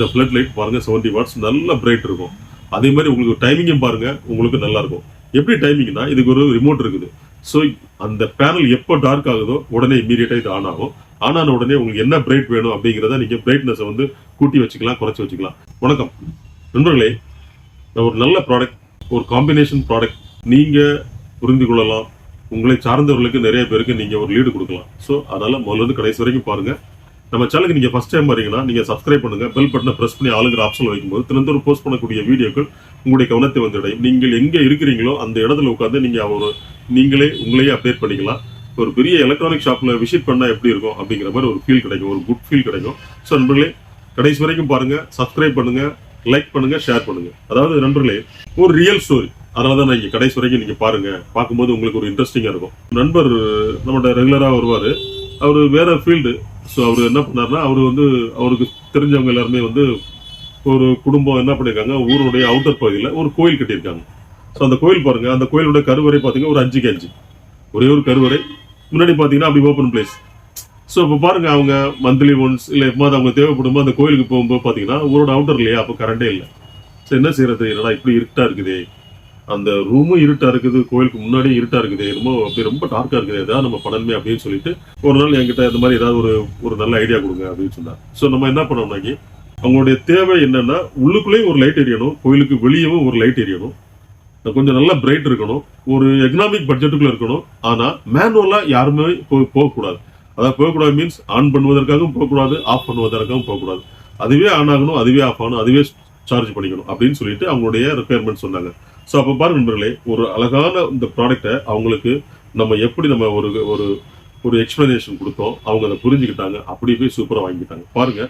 இந்த flood light பாருங்க 70 watts நல்ல பிரைட் இருக்கும். அதே மாதிரி உங்களுக்கு டைமிங்கும் பாருங்க உங்களுக்கு நல்லா இருக்கும். எப்படி டைமிங்னா இதுக்கு ஒரு ரிமோட் இருக்குது. ஸோ அந்த பேனல் எப்போ டார்க் ஆகுதோ உடனே இமீடியட்டா இது ஆன் ஆகும். ஆன் ஆன உடனே உங்களுக்கு என்ன பிரைட் வேணும் அப்படிங்கிறத நீங்க பிரைட்னஸை வந்து கூட்டி வச்சுக்கலாம் குறைச்சி வச்சுக்கலாம். வணக்கம். நண்பர்களே ஒரு நல்ல ப்ராடக்ட் ஒரு காம்பினேஷன் ப்ராடக்ட் நீங்க புரிந்து கொள்ளலாம். உங்களை சார்ந்தவர்களுக்கு நிறைய பேருக்கு நீங்க ஒரு லீடு கொடுக்கலாம். ஸோ அதனால முதல்ல இருந்து கடைசி வரைக்கும் பாருங்க. நம்ம சேனலுக்கு நீங்கள் ஃபஸ்ட் டைம் வரீங்கன்னா நீங்கள் சப்ஸ்கிரைப் பண்ணுங்கள் பெல் பட்டனை ப்ரெஸ் பண்ணி ஆளுங்கிற ஆப்ஷன் வைக்கும்போது தினந்தோறும் போஸ்ட் பண்ணக்கூடிய வீடியோக்கள் உங்களுடைய கவனத்தை வந்துடையும். நீங்கள் எங்கே இருக்கிறீங்களோ அந்த இடத்துல உட்காந்து நீங்கள் ஒரு நீங்களே உங்களையே அப்டேட் பண்ணிக்கலாம். ஒரு பெரிய எலக்ட்ரானிக் ஷாப்பில் விசிட் பண்ணால் எப்படி இருக்கும் அப்படிங்கிற மாதிரி ஒரு ஃபீல் கிடைக்கும் ஒரு குட் ஃபீல் கிடைக்கும். ஸோ நண்பர்களே கடைசி வரைக்கும் பாருங்க சப்ஸ்கிரைப் பண்ணுங்க லைக் பண்ணுங்கள் ஷேர் பண்ணுங்கள் அதாவது நண்பர்களே ஒரு ரியல் ஸ்டோரி அதனால தான் நான் கடைசி வரைக்கும் நீங்கள் பாருங்க. பார்க்கும்போது உங்களுக்கு ஒரு இன்ட்ரெஸ்டிங்காக இருக்கும். நண்பர் நம்மகிட்ட ரெகுலராக வருவார். அவர் வேற ஃபீல்டு ஸோ அவர் என்ன பண்ணாருன்னா அவர் வந்து அவருக்கு தெரிஞ்சவங்க எல்லாருமே வந்து ஒரு குடும்பம் என்ன பண்ணியிருக்காங்க ஊருடைய அவுட்டர் பகுதியில் ஒரு கோயில் கட்டியிருக்காங்க. ஸோ அந்த கோயில் பாருங்கள் அந்த கோயிலோட கருவறை பார்த்தீங்கன்னா ஒரு அஞ்சுக்கு அஞ்சு. ஒரே ஒரு கருவறை. முன்னாடி பார்த்தீங்கன்னா அப்படி ஓப்பன் பிளேஸ் ஸோ இப்போ பாருங்கள் அவங்க மந்த்லி ஒன்ஸ் இல்லை எப்போது அவங்க தேவைப்படும்போது அந்த கோயிலுக்கு போகும்போது பார்த்தீங்கன்னா ஊரோட அவுட்டர் இல்லையா அப்போ கரண்டே இல்லை. ஸோ என்ன செய்யறது? என்னடா இப்படி இருட்டாக இருக்குது. அந்த ரூமும் இருட்டா இருக்குது கோயிலுக்கு முன்னாடி இருட்டா இருக்குது. என்னமோ அப்படி ரொம்ப டார்க்கா இருக்குது. ஏதாவது நம்ம பண்ணணுமே அப்படின்னு சொல்லிட்டு ஒரு நாள் என்கிட்ட இந்த மாதிரி ஏதாவது ஒரு ஒரு நல்ல ஐடியா கொடுங்க அப்படின்னு சொன்னார். ஸோ நம்ம என்ன பண்ணோம்னாக்கி அவங்களுடைய தேவை என்னன்னா உள்ளுக்குள்ளேயும் ஒரு லைட் எரியணும் கோயிலுக்கு வெளியவும் ஒரு லைட் எரியணும். கொஞ்சம் நல்ல பிரைட் இருக்கணும். ஒரு எக்கனாமிக் பட்ஜெட்டுக்குள்ள இருக்கணும். ஆனா மேனுவலா யாருமே போ- போகக்கூடாது. அதாவது போகக்கூடாது மீன்ஸ் ஆன் பண்ணுவதற்காகவும் போகக்கூடாது ஆஃப் பண்ணுவதற்காகவும் போகக்கூடாது. அதுவே ஆன் ஆகணும் அதுவே ஆஃப் ஆகணும் அதுவே சார்ஜ் பண்ணிக்கணும் அப்படின்னு சொல்லிட்டு அவங்களுடைய ரெக்குயர்மெண்ட் சொன்னாங்க. ஸோ அப்போ பாருங்க நண்பர்களே ஒரு அழகான இந்த ப்ராடக்ட்டை அவங்களுக்கு நம்ம எப்படி நம்ம ஒரு ஒரு ஒரு எக்ஸ்பிளனேஷன் கொடுத்தோம் அவங்க அதை புரிஞ்சுக்கிட்டாங்க அப்படியே போய் சூப்பராக வாங்கிட்டாங்க பாருங்க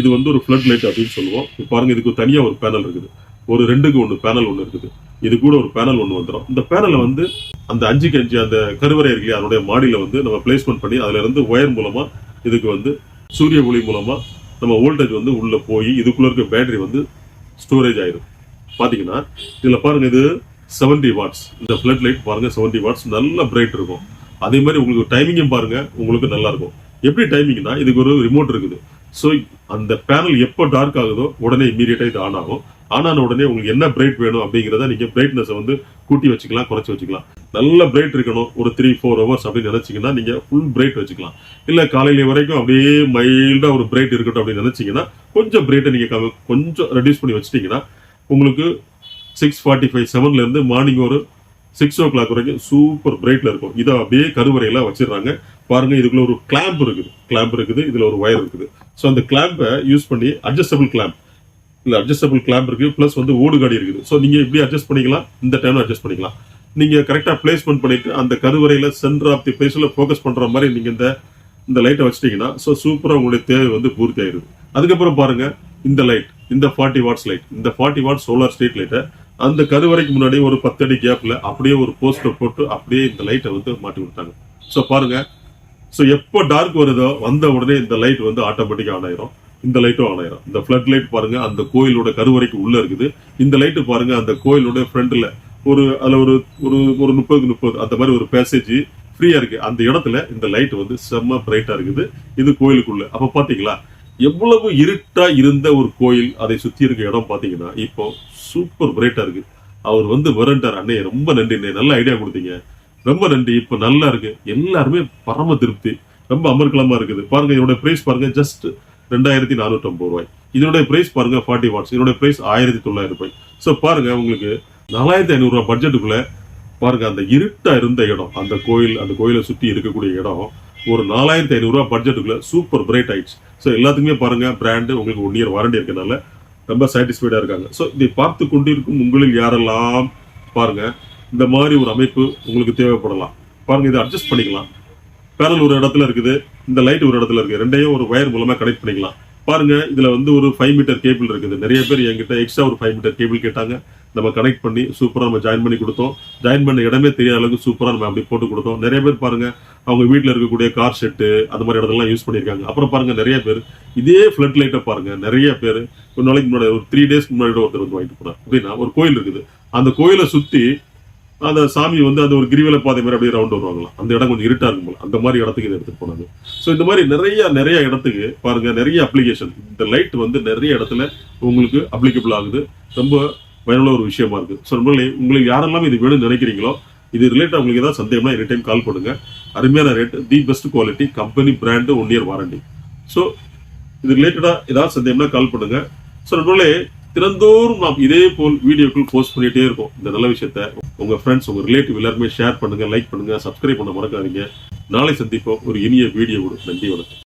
இது வந்து ஒரு ஃப்ளட் லைட் அப்படின்னு சொல்லுவோம். இப்போ பாருங்க இதுக்கு தனியாக ஒரு பேனல் இருக்குது. ஒரு ரெண்டுக்கு ஒன்று பேனல் ஒன்று இருக்குது. இது கூட ஒரு பேனல் ஒன்று வந்துடும் இந்த பேனலை வந்து அந்த அஞ்சுக்கு அஞ்சு அந்த கருவறை இருக்கு அதனுடைய மாடியில் வந்து நம்ம பிளேஸ்மெண்ட் பண்ணி அதுல இருந்து ஒயர் மூலமாக இதுக்கு வந்து சூரிய ஒளி மூலமாக நம்ம வோல்டேஜ் வந்து உள்ளே போய் இதுக்குள்ளே இருக்க பேட்டரி வந்து ஸ்டோரேஜ் ஆயிடும் பாத்தீங்கன்னா இதுல பாருங்க இது 70 வாட்ஸ் இந்த ஃப்ளட் லைட் பாருங்க 70 வாட்ஸ் நல்ல பிரைட் இருக்கும். அதே மாதிரி உங்களுக்கு டைமிங்கும் பாருங்க உங்களுக்கு நல்லா இருக்கும். எப்படி டைமிங்னா இதுக்கு ஒரு ரிமோட் இருக்குது. ஸோ அந்த பேனல் எப்போ டார்க் ஆகுதோ உடனே இமீடியட்டாக இது ஆன் ஆகும். ஆன் உடனே உங்களுக்கு என்ன பிரைட் வேணும் அப்படிங்கிறத நீங்கள் பிரைட்னஸை வந்து கூட்டி வச்சுக்கலாம் குறைச்சி வச்சுக்கலாம். நல்ல பிரைட் இருக்கணும் ஒரு த்ரீ ஃபோர் ஹவர்ஸ் அப்படின்னு நினைச்சீங்கன்னா நீங்கள் ஃபுல் பிரைட் வச்சுக்கலாம். இல்லை காலையில வரைக்கும் அப்படியே மைல்டாக ஒரு பிரைட் இருக்கட்டும் அப்படின்னு நினச்சிங்கன்னா கொஞ்சம் பிரைட்டை நீங்கள் கொஞ்சம் ரெடியூஸ் பண்ணி வச்சுட்டிங்கன்னா உங்களுக்கு சிக்ஸ் ஃபார்ட்டி ஃபைவ் செவன்லேருந்து மார்னிங் ஒரு சிக்ஸ் ஓ கிளாக் வரைக்கும் சூப்பர் பிரைட்டில் இருக்கும். இதை அப்படியே கருவறையில் வச்சிடுறாங்க. பாருங்கள் இதுக்குள்ள ஒரு கிளாம்ப் இருக்குது. கிளாம்ப் இருக்குது இதில் ஒரு ஒயர் இருக்குது. ஸோ அந்த கிளாம்பை யூஸ் பண்ணி அட்ஜஸ்டபிள் கிளாம்ப் இல்லை அட்ஜஸ்டபிள் கிளாம்ப் இருக்குது ப்ளஸ் வந்து ஓடு காடி இருக்குது. ஸோ நீங்கள் இப்படி அட்ஜஸ்ட் பண்ணிக்கலாம் இந்த டைமில் அட்ஜஸ்ட் பண்ணிக்கலாம். நீங்கள் கரெக்டாக பிளேஸ்மெண்ட் பண்ணிவிட்டு அந்த கருவறையில் சென்டர் ஆஃப் தி பிளேஸில் ஃபோக்கஸ் பண்ணுற மாதிரி நீங்கள் இந்த இந்த லைட்டை வச்சிட்டிங்கன்னா ஸோ சூப்பராக உங்களுடைய தேவை வந்து பூர்த்தி ஆயிருது அதுக்கப்புறம் பாருங்க இந்த லைட் இந்த ஃபார்ட்டி வாட்ஸ் லைட் இந்த ஃபார்ட்டி வாட்ஸ் சோலார் ஸ்ட்ரீட் லைட்டை அந்த கருவறைக்கு முன்னாடி ஒரு பத்து அடி கேப்பில் அப்படியே ஒரு போஸ்டர் போட்டு அப்படியே இந்த லைட்டை வந்து மாட்டி விட்டாங்க. ஸோ பாருங்கள் ஸோ எப்போ டார்க் வருதோ வந்த உடனே இந்த லைட் வந்து ஆட்டோமேட்டிக்காக ஆன் ஆயிரும். இந்த லைட்டும் ஆன் ஆயிரும். இந்த ஃபிளட் லைட் பாருங்க அந்த கோயிலோட கருவறைக்கு உள்ள இருக்குது. இந்த லைட்டு பாருங்க அந்த கோயிலோட ஃப்ரண்ட்ல ஒரு அதுல ஒரு ஒரு ஒரு முப்பது முப்பது அந்த மாதிரி ஒரு பேசேஜ் ஃப்ரீயா இருக்கு. அந்த இடத்துல இந்த லைட் வந்து செம்ம பிரைட்டா இருக்குது. இது கோயிலுக்குள்ள. அப்ப பாத்தீங்களா? எவ்வளவு இருட்டா இருந்த ஒரு கோயில் அதை சுத்தி இருக்க இடம் பாத்தீங்கன்னா இப்போ சூப்பர் பிரைட்டா இருக்கு. அவர் வந்து விரண்டார். அண்ணே ரொம்ப நன்றி அண்ணே. நல்ல ஐடியா கொடுத்தீங்க. ரொம்ப நன்றி. இப்ப நல்லா இருக்கு. எல்லாருமே பரம திருப்தி. ரொம்ப அமர்க்கலமா இருக்குது. பாருங்க என்னோட பிரைஸ் பாருங்க ஜஸ்ட் ரெண்டாயிரத்தி நானூற்றம்பது ரூபாய். இதனுடைய பிரைஸ் பாருங்க ஃபார்ட்டி வாட்ஸ் இதனுடைய பிரைஸ் ஆயிரத்தி தொள்ளாயிரம் ரூபாய். ஸோ பாருங்க உங்களுக்கு நாலாயிரத்தி ஐநூறுரூவா பட்ஜெட்டுக்குள்ள பாருங்க அந்த இருட்டா இருந்த இடம் அந்த கோயில் அந்த கோயிலை சுற்றி இருக்கக்கூடிய இடம் ஒரு நாலாயிரத்தி ஐநூறுரூவா பட்ஜெட்டுக்குள்ள சூப்பர் பிரைட் ஆயிடுச்சு. ஸோ எல்லாத்துக்குமே பாருங்க பிராண்டு உங்களுக்கு ஒன் இயர் வாரண்டி இருக்கனால ரொம்ப சாட்டிஸ்ஃபைடாக இருக்காங்க. ஸோ இதை பார்த்து கொண்டிருக்கும் உங்களில் யாரெல்லாம் பாருங்க இந்த மாதிரி ஒரு அமைப்பு உங்களுக்கு தேவைப்படலாம். பாருங்க இதை அட்ஜஸ்ட் பண்ணிக்கலாம். பேரல் ஒரு இடத்துல இருக்குது இந்த லைட் ஒரு இடத்துல இருக்குது ரெண்டையும் ஒரு ஒயர் மூலமாக கனெக்ட் பண்ணிக்கலாம். பாருங்க இதில் வந்து ஒரு ஃபைவ் மீட்டர் கேபிள் இருக்குது. நிறைய பேர் என்கிட்ட எக்ஸ்ட்ரா ஒரு ஃபைவ் மீட்டர் கேபிள் கேட்டாங்க. நம்ம கனெக்ட் பண்ணி சூப்பராக நம்ம ஜாயின் பண்ணி கொடுத்தோம். ஜாயின் பண்ண இடமே தெரியாத அளவுக்கு சூப்பராக நம்ம அப்படி போட்டு கொடுத்தோம். நிறைய பேர் பாருங்க அவங்க வீட்டில் இருக்கக்கூடிய கார் ஷெட்டு அந்த மாதிரி இடத்துலாம் யூஸ் பண்ணியிருக்காங்க. அப்புறம் பாருங்க நிறைய பேர் இதே ஃப்ளட் லைட்டை பாருங்க நிறைய பேர் ஒரு நாளைக்கு முன்னாடி ஒரு த்ரீ டேஸ்க்கு முன்னாடி ஒருத்தர் வந்து வாங்கிட்டு போனார். அப்படின்னா ஒரு கோயில் இருக்குது. அந்த கோயிலை சுற்றி அந்த சாமி வந்து அந்த ஒரு கிரிவல பாதை மாதிரி அப்படியே ரவுண்ட் வருவாங்களாம் அந்த இடம் கொஞ்சம் இருட்டா இருக்கும் போல. அந்த மாதிரி இடத்துக்கு இதை எடுத்துட்டு போனாங்க. ஸோ இந்த மாதிரி நிறைய நிறைய இடத்துக்கு பாருங்க நிறைய அப்ளிகேஷன் இந்த லைட் வந்து நிறைய இடத்துல உங்களுக்கு அப்ளிகபிள் ஆகுது. ரொம்ப பயனுள்ள ஒரு விஷயமா இருக்கு. ஸோ நம்மளே உங்களுக்கு யாரெல்லாம் இது வேணும்னு நினைக்கிறீங்களோ இது ரிலேட்டட் உங்களுக்கு ஏதாவது சந்தேகம்னா எனி டைம் கால் பண்ணுங்க. அருமையான rate the best quality company brand one year warranty so இது ரிலேட்டடாக ஏதாவது சந்தேகம்னா கால் பண்ணுங்க. ஸோ நம்மளே தினந்தோறும் நாம் இதே போல் வீடியோக்கள் போஸ்ட் பண்ணிட்டே இருக்கோம் இந்த நல்ல விஷயத்த உங்க ஃப்ரெண்ட்ஸ் உங்க ரிலேட்டிவ் எல்லாருமே ஷேர் பண்ணுங்க லைக் பண்ணுங்க சப்ஸ்கிரைப் பண்ண மறக்காதீங்க. நாளை சந்திப்போம். ஒரு இனிய வீடியோ நன்றி வணக்கம்.